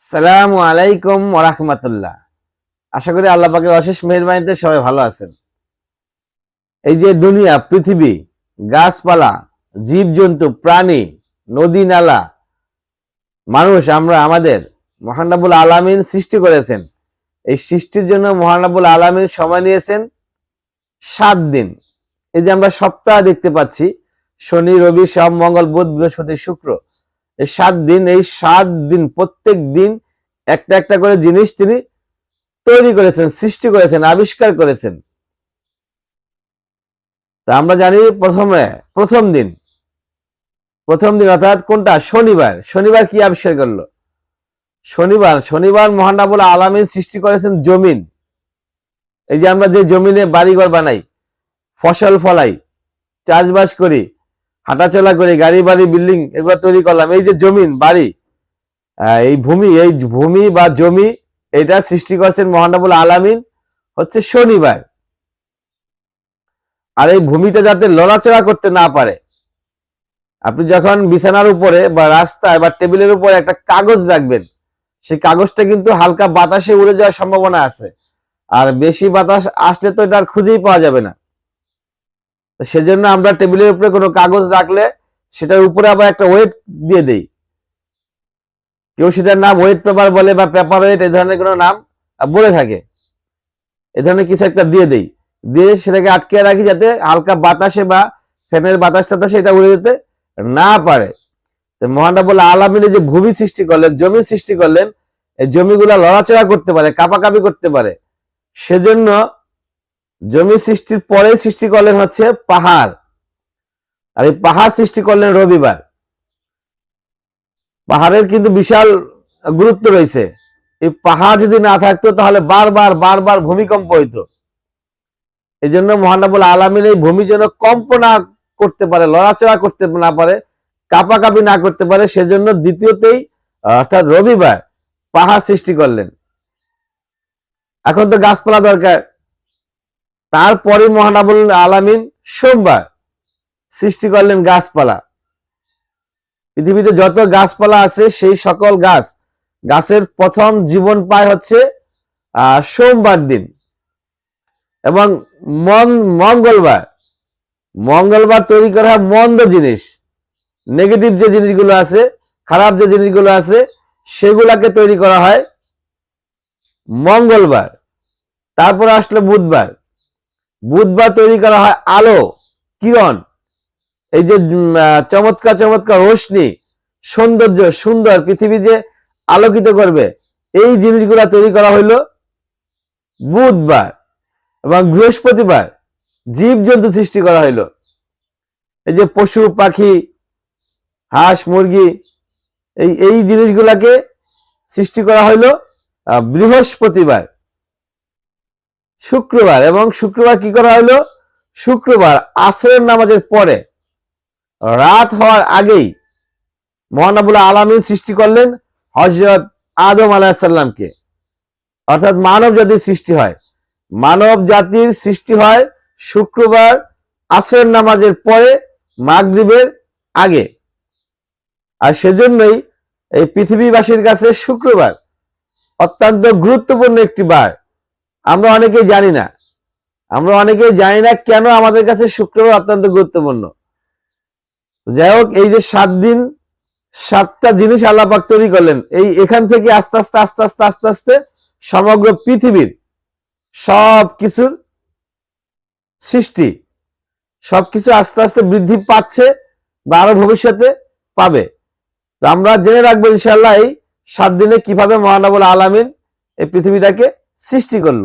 সালামু আলাইকুম ওরহমতুল্লাহ আশা করি আল্লাহ পাকের অশেষ মেহরবানিতে সবাই ভালো আছেন। এই যে দুনিয়া, পৃথিবী, গাছপালা, জীবজন্তু, প্রাণী, নদী, নালা, মানুষ আমরা আমাদের মহানাবুল আলামিন সৃষ্টি করেছেন। এই সৃষ্টির জন্য মহানাবুল আলামিন সময় নিয়েছেন সাত দিন। এই যে আমরা সপ্তাহ দেখতে পাচ্ছি, শনি, রবি, সোম, মঙ্গল, বুধ, বৃহস্পতি, শুক্র। এই সাত দিন, এই সাত দিন, প্রত্যেক দিন একটা একটা করে জিনিস তিনি তৈরি করেছেন, সৃষ্টি করেছেন, আবিষ্কার করেছেন। তা আমরা জানি প্রথমে, প্রথম দিন। প্রথম দিন অর্থাৎ কোনটা? শনিবার। শনিবার কি আবিষ্কার করল? শনিবার শনিবার মহানাবুল আলামিন সৃষ্টি করেছেন জমিন। এই যে আমরা যে জমিনে বাড়িঘর বানাই, ফসল ফলাই, চাষবাস করি হাঁটাচলা করি, গাড়ি বাড়ি, বিল্ডিং এগুলো তৈরি করলাম। এই যে জমিন বাড়ি এই ভূমি এই ভূমি বা জমি, এটা সৃষ্টি করছেন মহানবুল আলামিন হচ্ছে শনিবার। আর এই ভূমিটা যাতে লড়াচড়া করতে না পারে, আপনি যখন বিছানার উপরে বা রাস্তায় বা টেবিলের উপরে একটা কাগজ রাখবেন, সেই কাগজটা কিন্তু হালকা বাতাসে উড়ে যাওয়ার সম্ভাবনা আছে। আর বেশি বাতাস আসলে তো এটা আর খুঁজেই পাওয়া যাবে না। সেজন্য আমরা টেবিলের উপরে কোনো কাগজ রাখলে সেটার উপরে আবার একটা ওয়েট দিয়ে দেই। কেউ সেটার নাম ওয়েট পেপার বলে বা পেপার ওয়েট এই ধরনের কোনো নাম বলে থাকে। এ ধরনের কিছু একটা দিয়ে দেই। দিয়ে সেটাকে আটকে রাখি যাতে হালকা বাতাসে বা ফ্যানের বাতাস টাতাসে এটা উড়ে যেতে না পারে। তো মহানবুল আলমিনে যে ভূমি সৃষ্টি করলেন, জমি সৃষ্টি করলেন, এই জমিগুলা লড়াচড়া করতে পারে, কাপাকাপি করতে পারে। সেজন্য জমি সৃষ্টির পরে সৃষ্টি করলেন হচ্ছে পাহাড়। আর এই পাহাড় সৃষ্টি করলেন রবিবার। পাহাড়ের কিন্তু বিশাল গুরুত্ব রয়েছে। এই পাহাড় যদি না থাকতো তাহলে বারবার বারবার ভূমিকম্প হইতো। এই জন্য মহানবুল আলমিন এই ভূমি যেন কম্প না করতে পারে, লড়াচড়া করতে না পারে, কাপাকাপি না করতে পারে, সেজন্য দ্বিতীয়তেই, অর্থাৎ রবিবার পাহাড় সৃষ্টি করলেন। এখন তো গাছপালা দরকার। তারপরে মহানাবুল আলামিন সোমবার সৃষ্টি করলেন গাছপালা। পৃথিবীতে যত গাছপালা আছে, সেই সকল গাছ, গাছের প্রথম জীবন পায় হচ্ছে সোমবার দিন। এবং মং- মঙ্গলবার মঙ্গলবার তৈরি করা হয় মন্দ জিনিস। নেগেটিভ যে জিনিসগুলো আছে, খারাপ যে জিনিসগুলো আছে, সেগুলাকে তৈরি করা হয় মঙ্গলবার। তারপর আসলো বুধবার। বুধবার তৈরি করা হয় আলো, কিরণ। এই যে চমৎকার চমৎকার রোশনি, সৌন্দর্য, সুন্দর পৃথিবী যে আলোকিত করবে, এই জিনিসগুলা তৈরি করা হইল বুধবার এবং বৃহস্পতিবার জীবজন্তু সৃষ্টি করা হইল। এই যে পশু, পাখি, হাঁস, মুরগি, এই এই জিনিসগুলাকে সৃষ্টি করা হইল বৃহস্পতিবার। শুক্রবার এবং শুক্রবার কি করা হলো? শুক্রবার আসরের নামাজের পরে রাত হওয়ার আগেই মহানাবুল আলমী সৃষ্টি করলেন হজরত আদম আলাহিসাল্লামকে অর্থাৎ মানব জাতির সৃষ্টি হয়। মানব জাতির সৃষ্টি হয় শুক্রবার আসরের নামাজের পরে মাগরিবের আগে। আর সেজন্যই এই পৃথিবীবাসীর কাছে শুক্রবার অত্যন্ত গুরুত্বপূর্ণ একটি বার। আমরা অনেকেই জানি না। আমরা অনেকেই জানি না কেন আমাদের কাছে শুক্রবার অত্যন্ত গুরুত্বপূর্ণ। যাই হোক, এই যে সাত দিন, সাতটা জিনিস আল্লাপাক তৈরি করলেন। এই এখান থেকে আস্তে আস্তে আস্তে আস্তে আস্তে আস্তে সমগ্র পৃথিবীর সব কিছুর সৃষ্টি, সবকিছু আস্তে আস্তে বৃদ্ধি পাচ্ছে বা আরও ভবিষ্যতে পাবে। তো আমরা জেনে রাখব ইনশাল্লাহ এই সাত দিনে কীভাবে মহানবুল আলামিন এই পৃথিবীটাকে সৃষ্টি করল।